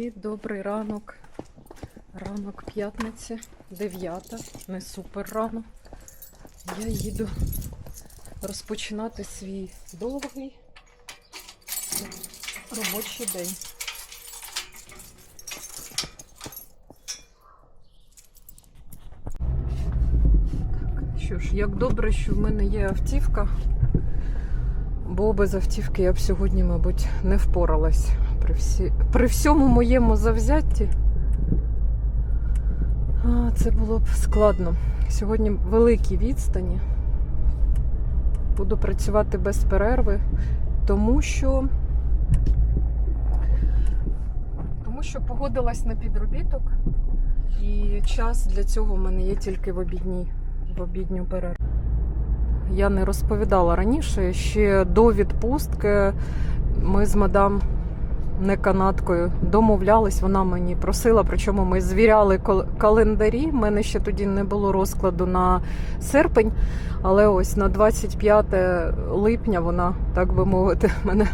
Привіт, добрий ранок. Ранок п'ятниці, 9, не супер рано. Я їду розпочинати свій довгий робочий день. Що ж, як добре, що в мене є автівка, бо без автівки я б сьогодні, мабуть, не впоралась при, всі... при всьому моєму завзятті. А, це було б складно. Сьогодні великі відстані. Буду працювати без перерви, тому що тому що погодилась на підробіток, і час для цього в мене є тільки в обідній, в обідню перерву. Я не розповідала раніше, ще до відпустки ми з мадам не канаткою домовлялись. Вона мені просила, причому ми звіряли кал- календарі. У мене ще тоді не було розкладу на серпень, але ось на 25 липня вона, так би мовити, мене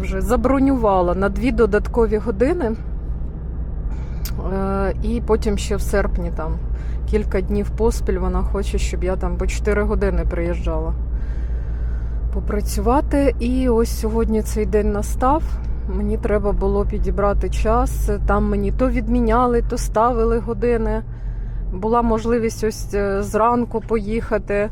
вже забронювала на дві додаткові години. Е, І потім ще в серпні там кілька днів поспіль вона хоче, щоб я там по 4 години приїжджала попрацювати. І ось сьогодні цей день настав. Мені треба було підібрати час. Там мені то відміняли, то ставили години. Була можливість ось е, зранку поїхати,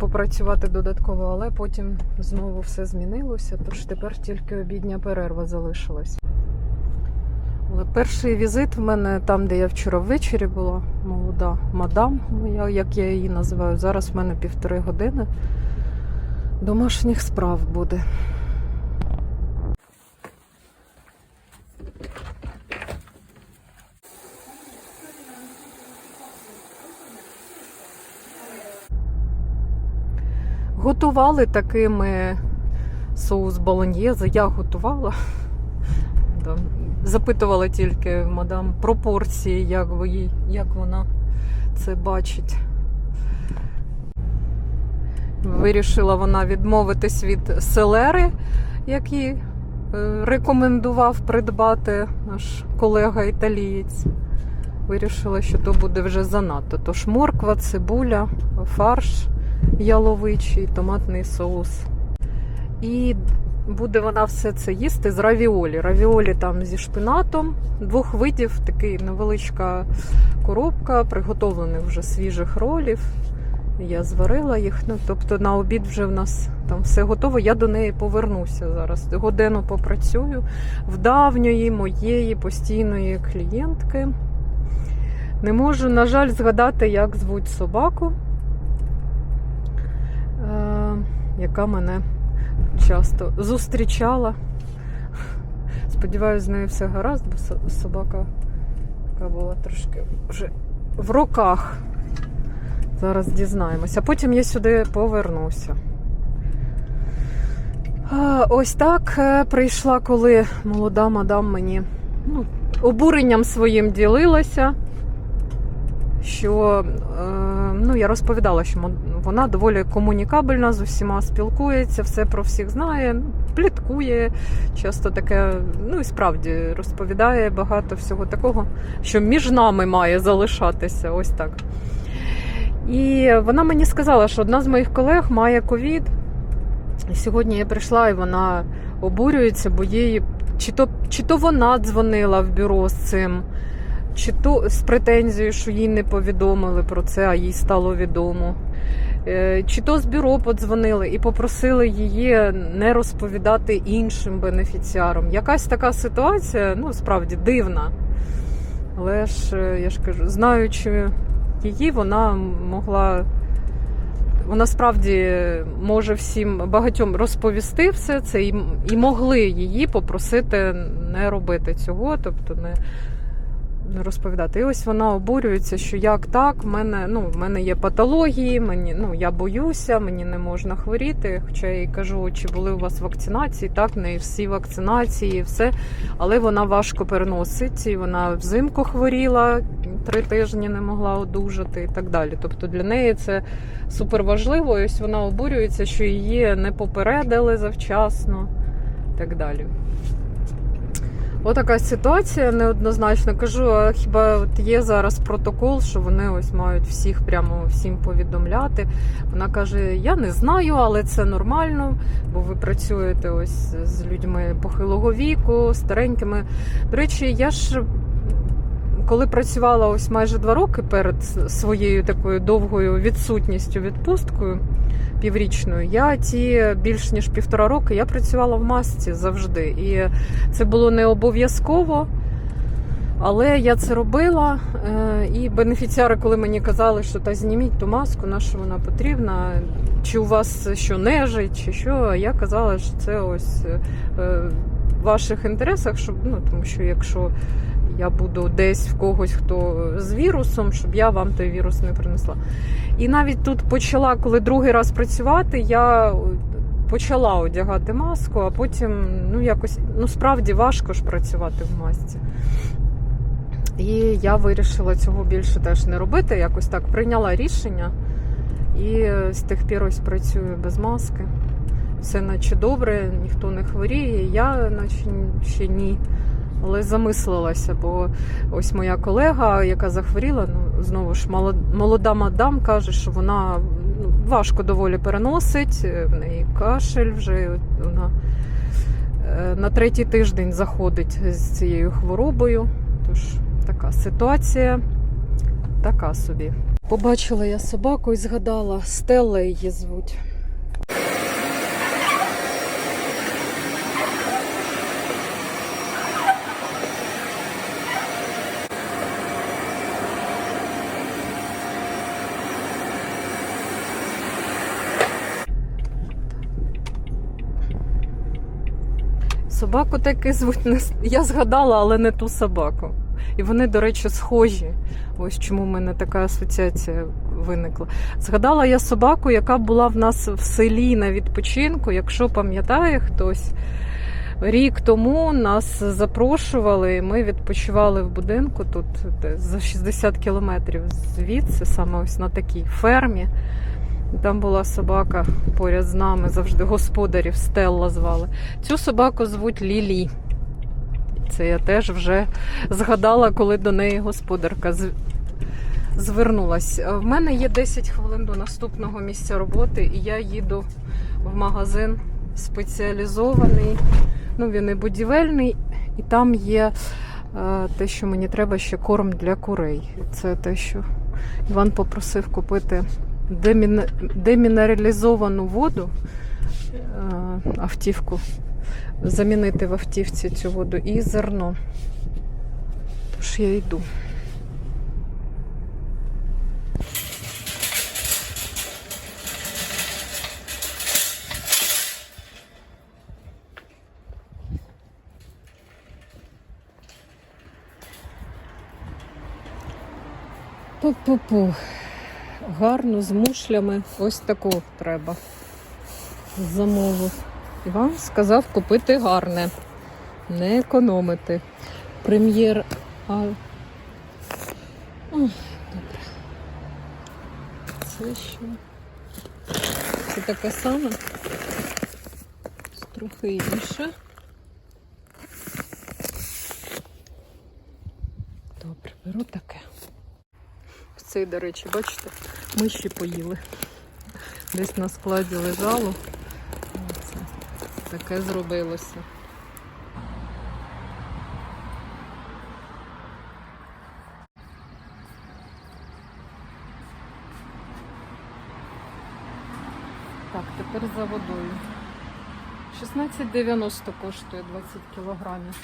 попрацювати додатково, але потім знову все змінилося, тож тепер тільки обідня перерва залишилась. Але перший візит в мене там, де я вчора ввечері була, молода мадам, моя, як я її називаю. Зараз в мене півтори години домашніх справ буде. Готували такими соус болоньєзе. Я готувала. Запитувала тільки мадам пропорції, як, їй- як вона це бачить. Вирішила вона відмовитись від селери, який е, рекомендував придбати наш колега італієць. Вирішила, що то буде вже занадто. Тож морква, цибуля, фарш яловичий, томатний соус. І буде вона все це їсти з равіолі. Равіолі там зі шпинатом, двох видів, такий невеличка коробка, приготовлених вже свіжих ролів. Я зварила їх. Ну, тобто на обід вже в нас там все готово. Я до неї повернуся зараз. Годину попрацюю в давньої моєї постійної клієнтки. Не можу, на жаль, згадати, як звуть собаку, е, яка мене часто зустрічала. Сподіваюсь, з нею все гаразд, бо собака така була трошки вже в роках. Зараз дізнаємося. Потім я сюди повернуся. Ось так е, прийшла, коли молода мадам мені ну, обуренням своїм ділилася. Що е, ну, я розповідала, що вона доволі комунікабельна, з усіма спілкується, все про всіх знає, пліткує, часто таке, ну і справді розповідає багато всього такого, що між нами має залишатися. Ось так. І вона мені сказала, що одна з моїх колег має ковід. І сьогодні я прийшла, і вона обурюється, бо їй чи то, чи то вона дзвонила в бюро з цим, чи то з претензією, що їй не повідомили про це, а їй стало відомо. Е, Чи то з бюро подзвонили і попросили її не розповідати іншим бенефіціарам. Якась така ситуація, ну справді дивна. Але ж е, я ж кажу, знаючи її, вона могла. Вона справді може всім багатьом розповісти все це, і, і могли її попросити не робити цього, тобто не, розповідати. І ось вона обурюється, що як так, в мене, ну, в мене є патології, мені, ну, я боюся, мені не можна хворіти. Хоча я їй кажу, чи були у вас вакцинації, так, в неї всі вакцинації, все. Але вона важко переносить, і вона взимку хворіла, три тижні не могла одужати і так далі. Тобто для неї це супер важливо. І ось вона обурюється, що її не попередили завчасно і так далі. Отака ситуація неоднозначно. Кажу, а хіба от є зараз протокол, що вони ось мають всіх прямо всім повідомляти. Вона каже: Я не знаю, але це нормально, бо ви працюєте ось з людьми похилого віку, старенькими. До речі, я ж. Коли працювала ось майже два роки перед своєю такою довгою відсутністю, відпусткою піврічною, я ті більш ніж півтора роки я працювала в масці завжди. І це було не обов'язково, але я це робила. Е, І бенефіціари, коли мені казали, що та зніміть ту маску, на що вона потрібна, чи у вас що нежить, чи що, я казала, що це ось е, в ваших інтересах, щоб ну тому що якщо я буду десь в когось, хто з вірусом, щоб я вам той вірус не принесла. І навіть тут почала, коли другий раз працювати, я почала одягати маску, а потім ну якось ну справді важко ж працювати в масці. І я вирішила цього більше теж не робити. Якось так прийняла рішення і з тих пір ось працюю без маски. Все наче добре, ніхто не хворіє, я наче ще ні. Але замислилася, бо ось моя колега, яка захворіла, ну знову ж молод- молода мадам каже, що вона ну, важко доволі переносить, в неї кашель вже вона е, на третій тиждень заходить з цією хворобою. Тож така ситуація, така собі. Побачила я собаку і згадала, Стелла її звуть. Собаку таки звуть я згадала, але не ту собаку. І вони, до речі, схожі. Ось чому в мене така асоціація виникла. Згадала я собаку, яка була в нас в селі на відпочинку. Якщо пам'ятає хтось, рік тому нас запрошували, і ми відпочивали в будинку тут за 60 кілометрів звідси, саме ось на такій фермі. Там була собака поряд з нами, завжди господарів Стелла звали. Цю собаку звуть Лілі. Це я теж вже згадала, коли до неї господарка звернулась. В мене є 10 хвилин до наступного місця роботи, і я їду в магазин спеціалізований. Ну, він і будівельний, і там є е, те, що мені треба ще корм для курей. Це те, що Іван попросив купити демін... демінералізовану воду е, автівку, замінити в автівці цю воду і зерно. Тож я йду. Пу-пу-пу. Гарно з мушлями. Ось таку треба. Замовив. Іван сказав купити гарне, не економити. Прем'єр. А... Добре. Це що? Це таке саме. Трохи інше. Добре, беру таке. Цей, до речі, бачите, миші поїли. Десь на складі лежало. Оце таке зробилося. Так, тепер за водою. 16,90 коштує 20 кілограмів.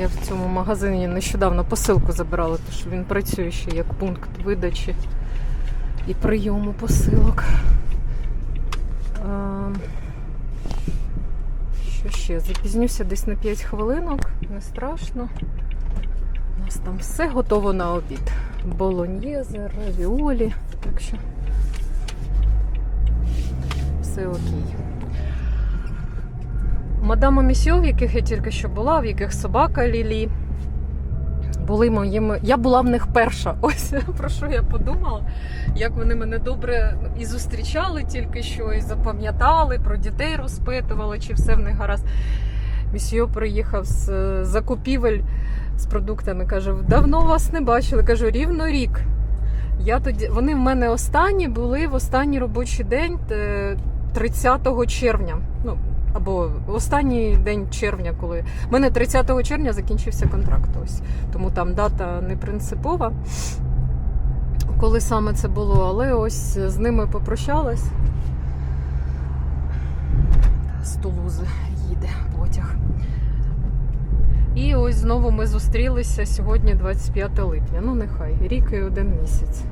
Я в цьому магазині нещодавно посилку забирала, тому що він працює ще як пункт видачі і прийому посилок. Ем, Що ще? Запізнюся десь на 5 хвилинок, не страшно. У нас там все готово на обід. Болоньєзе, равіолі. Так що все окей. Мадама Місьо, в яких я тільки що була, в яких собака Лілі. Були моїми. Я була в них перша. Ось про що я подумала. Як вони мене добре і зустрічали тільки що, і запам'ятали, про дітей розпитували, чи все в них гаразд. Місьо приїхав з е, закупівель з продуктами. Каже, давно вас не бачили. Кажу, рівно рік. Я тоді, вони в мене останні були в останній робочий день е, 30 червня. Ну, або останній день червня, коли У мене 30 червня закінчився контракт. Ось тому там дата не принципова, коли саме це було, але ось з ними попрощалась. З Тулузи їде потяг. І ось знову ми зустрілися сьогодні, 25 липня. Ну, нехай, рік і один місяць.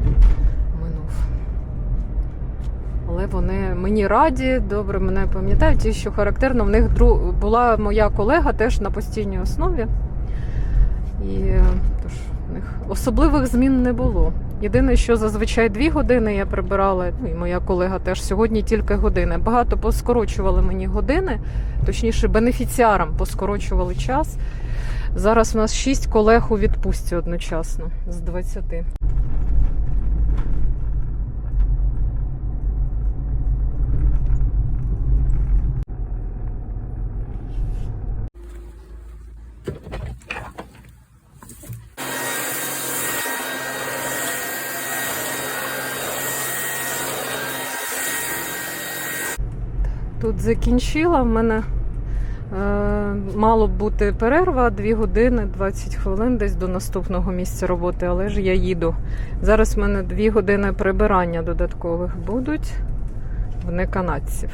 Але вони мені раді, добре мене пам'ятають. І що характерно, в них дру... була моя колега теж на постійній основі. І тож в них особливих змін не було. Єдине, що зазвичай дві години я прибирала, ну і моя колега теж сьогодні тільки години. Багато поскорочували мені години, точніше, бенефіціарам поскорочували час. Зараз у нас шість колег у відпустці одночасно з 20. Тут закінчила. В мене е, мало б бути перерва 2 години 20 хвилин десь до наступного місця роботи, але ж я їду. Зараз в мене 2 години прибирання додаткових будуть в неканадців.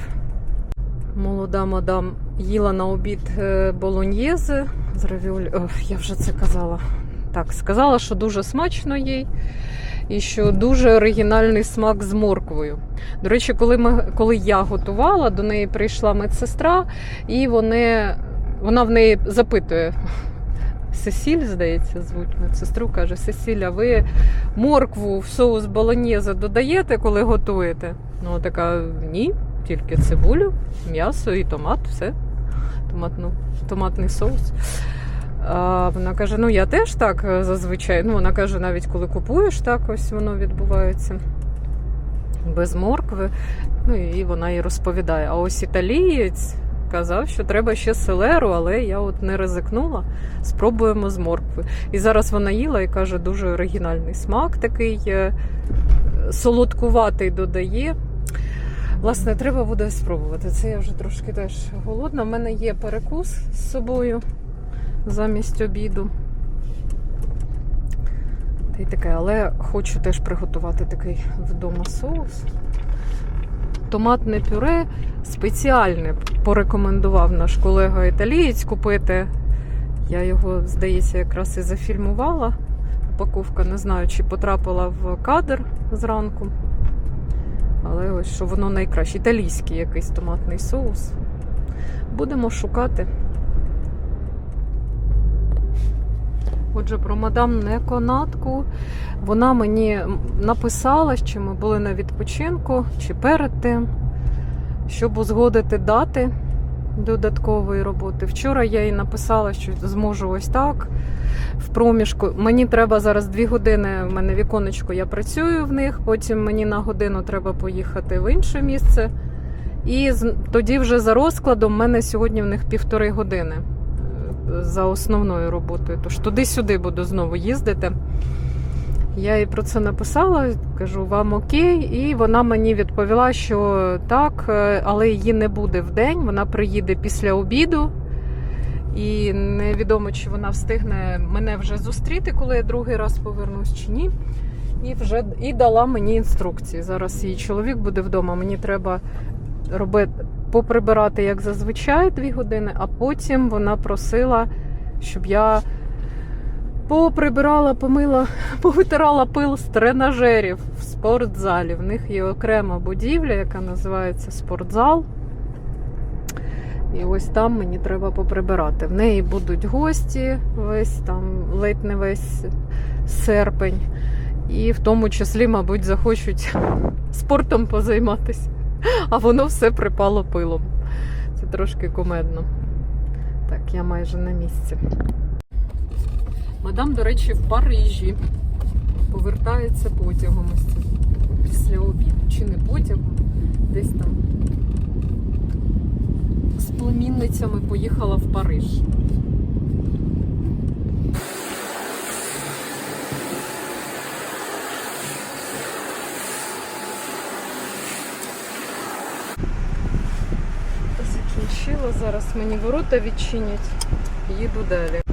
Молода мадам їла на обід е, болоньєзи з равіолі. Я вже це казала. Так, сказала, що дуже смачно їй і що дуже оригінальний смак з морквою. До речі, коли ми, коли я готувала, до неї прийшла медсестра, і вони, вона в неї запитує. Сесіль, здається, звуть медсестру, каже: Сесіля, ви моркву в соус болоньєзе додаєте, коли готуєте? Ну, така ні, тільки цибулю, м'ясо і томат, все. Томатну, томатний соус. А вона каже: ну я теж так е, зазвичай. Ну, вона каже, навіть коли купуєш, так ось воно відбувається без моркви. Ну і вона їй розповідає. А ось італієць казав, що треба ще селеру, але я от не ризикнула. Спробуємо з моркви. І зараз вона їла і каже, дуже оригінальний смак такий е, солодкуватий додає. Власне, треба буде спробувати. Це я вже трошки теж голодна. У мене є перекус з собою замість обіду. Та й таке, але хочу теж приготувати такий вдома соус. Томатне пюре спеціальне порекомендував наш колега італієць купити. Я його, здається, якраз і зафільмувала. Упаковка, не знаю, чи потрапила в кадр зранку. Але ось що воно найкраще. Італійський якийсь томатний соус. Будемо шукати. Отже, про мадам Неконатку. Вона мені написала, що ми були на відпочинку чи перед тим, щоб узгодити дати додаткової роботи. Вчора я їй написала, що зможу ось так. В проміжку мені треба зараз дві години. В мене віконечко, я працюю в них. Потім мені на годину треба поїхати в інше місце. І тоді вже за розкладом в мене сьогодні в них півтори години за основною роботою. Тож туди-сюди буду знову їздити. Я їй про це написала, кажу, вам окей, і вона мені відповіла, що так, але її не буде в день, вона приїде після обіду. І невідомо, чи вона встигне мене вже зустріти, коли я другий раз повернусь чи ні. І вже і дала мені інструкції. Зараз її чоловік буде вдома. Мені треба робити поприбирати, як зазвичай, дві години, а потім вона просила, щоб я поприбирала, помила, повитирала пил з тренажерів в спортзалі. В них є окрема будівля, яка називається спортзал. І ось там мені треба поприбирати. В неї будуть гості весь там, ледь не весь серпень. І в тому числі, мабуть, захочуть спортом позайматися. А воно все припало пилом. Це трошки кумедно. Так, я майже на місці. Мадам, до речі, в Парижі повертається потягом ось це після обіду. Чи не потягом? Десь там з племінницями поїхала в Париж. Закінчила, зараз мені ворота відчинять. Їду далі.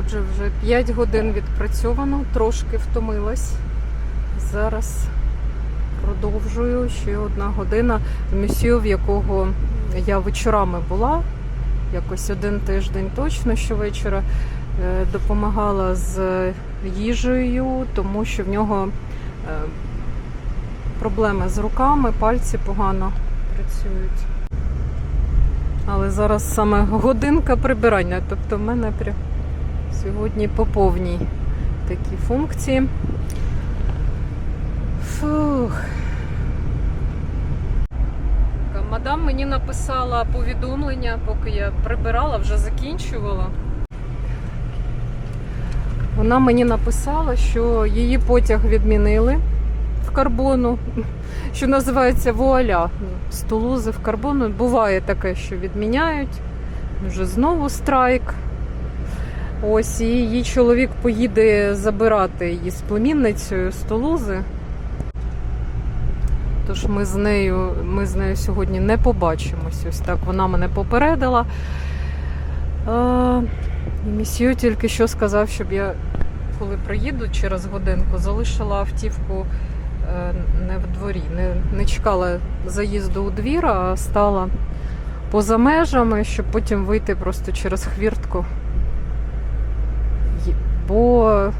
Отже, вже 5 годин відпрацьовано, трошки втомилась. Зараз продовжую ще одна година в місію, в якого я вечорами була. Якось один тиждень точно щовечора е, допомагала з їжею, тому що в нього е, проблеми з руками, пальці погано працюють. Але зараз саме годинка прибирання, тобто в мене прям сьогодні по повній такі функції. Фух. Мадам мені написала повідомлення, поки я прибирала, вже закінчувала. Вона мені написала, що її потяг відмінили в карбону, що називається вуаля. З Тулузи в карбону. Буває таке, що відміняють. Вже знову страйк. Ось і її чоловік поїде забирати її з племінницею з Тулузи. Тож ми з нею, ми з нею сьогодні не побачимось. Ось так вона мене попередила. І Місьє тільки що сказав, щоб я, коли приїду через годинку, залишила автівку е, не в дворі, не, не чекала заїзду у двір, а стала поза межами, щоб потім вийти просто через хвіртку. Бо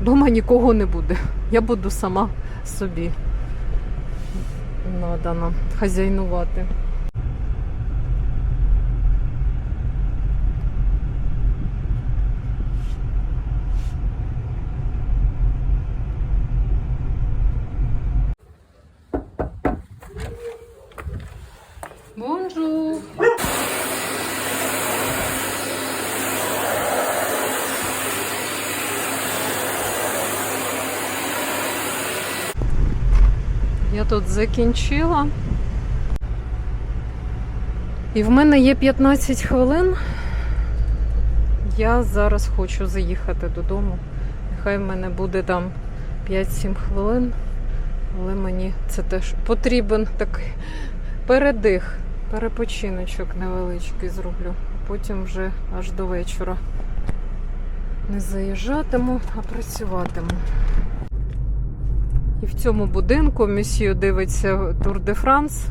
вдома нікого не буде. Я буду сама собі надано хазяйнувати. Бонжур! Тут закінчила. І в мене є 15 хвилин. Я зараз хочу заїхати додому. Нехай в мене буде там 5-7 хвилин, але мені це теж потрібен такий передих, перепочиночок невеличкий зроблю. Потім вже аж до вечора не заїжджатиму, а працюватиму. І в цьому будинку місію дивиться Тур де Франс.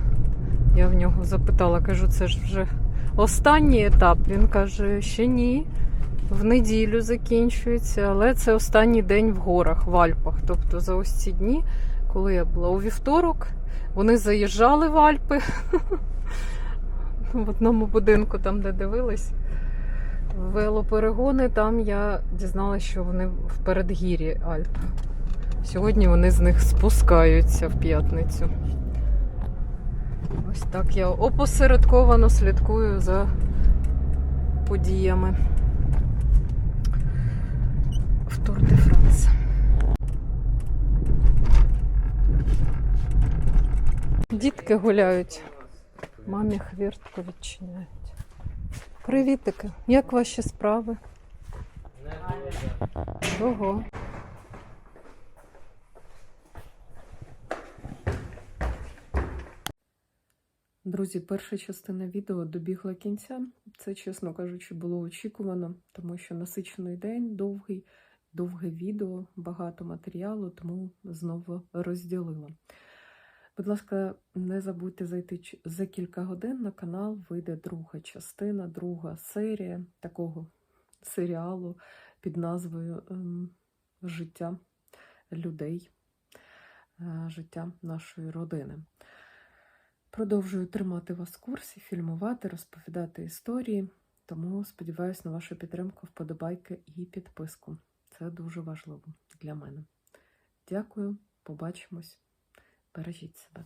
Я в нього запитала, кажу, це ж вже останній етап. Він каже, ще ні. В неділю закінчується, але це останній день в горах, в Альпах. Тобто за ось ці дні, коли я була у вівторок, вони заїжджали в Альпи в одному будинку, там, де дивились. Велоперегони, там я дізналася, що вони в передгір'ї Альп. Сьогодні вони з них спускаються в п'ятницю. Ось так я опосередковано слідкую за подіями в Тур де Франс. Дітки гуляють. Мамі хвіртку відчиняють. Привітики, як ваші справи? Ого. Друзі, перша частина відео добігла кінця. Це, чесно кажучи, було очікувано, тому що насичений день, довгий, довге відео, багато матеріалу, тому знову розділила. Будь ласка, не забудьте зайти за кілька годин на канал, вийде друга частина, друга серія такого серіалу під назвою ем, Життя людей, е, життя нашої родини. Продовжую тримати вас в курсі, фільмувати, розповідати історії. Тому сподіваюся на вашу підтримку, вподобайки і підписку. Це дуже важливо для мене. Дякую, побачимось. Бережіть себе.